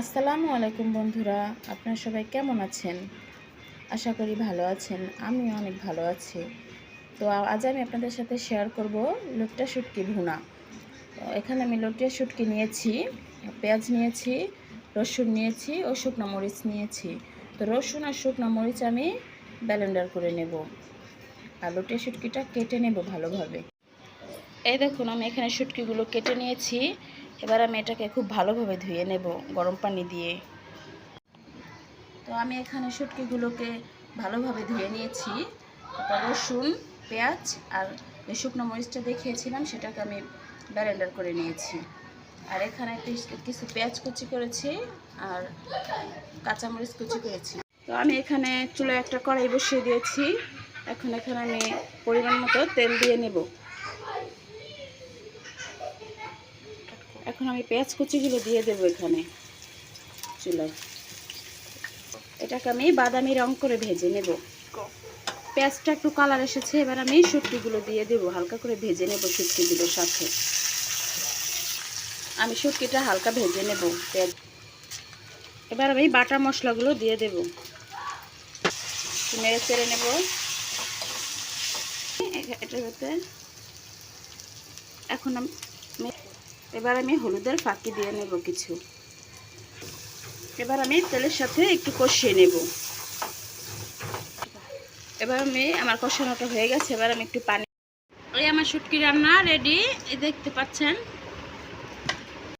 আসসালামু আলাইকুম বন্ধুরা, আপনারা সবাই কেমন আছেন? আশা করি ভালো আছেন, আমিও অনেক ভালো আছি। তো আজ আমি আপনাদের সাথে শেয়ার করব লোটটা শুটকি ভুনা। এখানে আমি লোটিয়া শুটকি নিয়েছি, পেঁয়াজ নিয়েছি, রসুন নিয়েছি ও শুকনো মরিচ নিয়েছি। তো রসুন আর শুকনো মরিচ আমি ব্যালেন্ডার করে নেব। আর লোটিয়া শুটকিটা কেটে নেব ভালোভাবে। এই দেখুন, আমি এখানে শুটকিগুলো কেটে নিয়েছি। এবার আমি এটাকে খুব ভালোভাবে ধুয়ে নেব গরম পানি দিয়ে। তো আমি এখানে শুটকিগুলোকে ভালোভাবে ধুয়ে নিয়েছি। রসুন, পেঁয়াজ আর যে শুকনো মরিচটা দেখিয়েছিলাম, সেটাকে আমি ব্যারেন্ডার করে নিয়েছি। আর এখানে কিছু পেঁয়াজ কুচি করেছি আর কাঁচামরিচ কুচি করেছি। তো আমি এখানে চুলায় একটা কড়াই বসিয়ে দিয়েছি। এখন এখানে আমি পরিমাণ মতো তেল দিয়ে নেব। এখন আমি পেঁয়াজ কুচিগুলো দিয়ে দেবো এখানে চুলায়। এটাকে আমি বাদামি রং করে ভেজে নেব। পেঁয়াজটা একটু কালার এসেছে, এবার আমি শুটকিগুলো দিয়ে দেব, হালকা করে ভেজে নেব শুটকিগুলোর সাথে। আমি শুটকিটা হালকা ভেজে নেব পেঁয়াজ। এবার আমি বাটা মশলাগুলো দিয়ে দেব। মেরে চেড়ে নেব। এটার হতে এখন আমি এবার আমি হলুদের ফাঁকি দিয়ে নেব কিছু। এবার আমি তেলের সাথে একটু কষিয়ে নেব। এবার আমি, আমার কষানোটা হয়ে গেছে, এবার আমি একটু পানি ওই আমার শুটকি রান্না রেডি দেখতে পাচ্ছেন।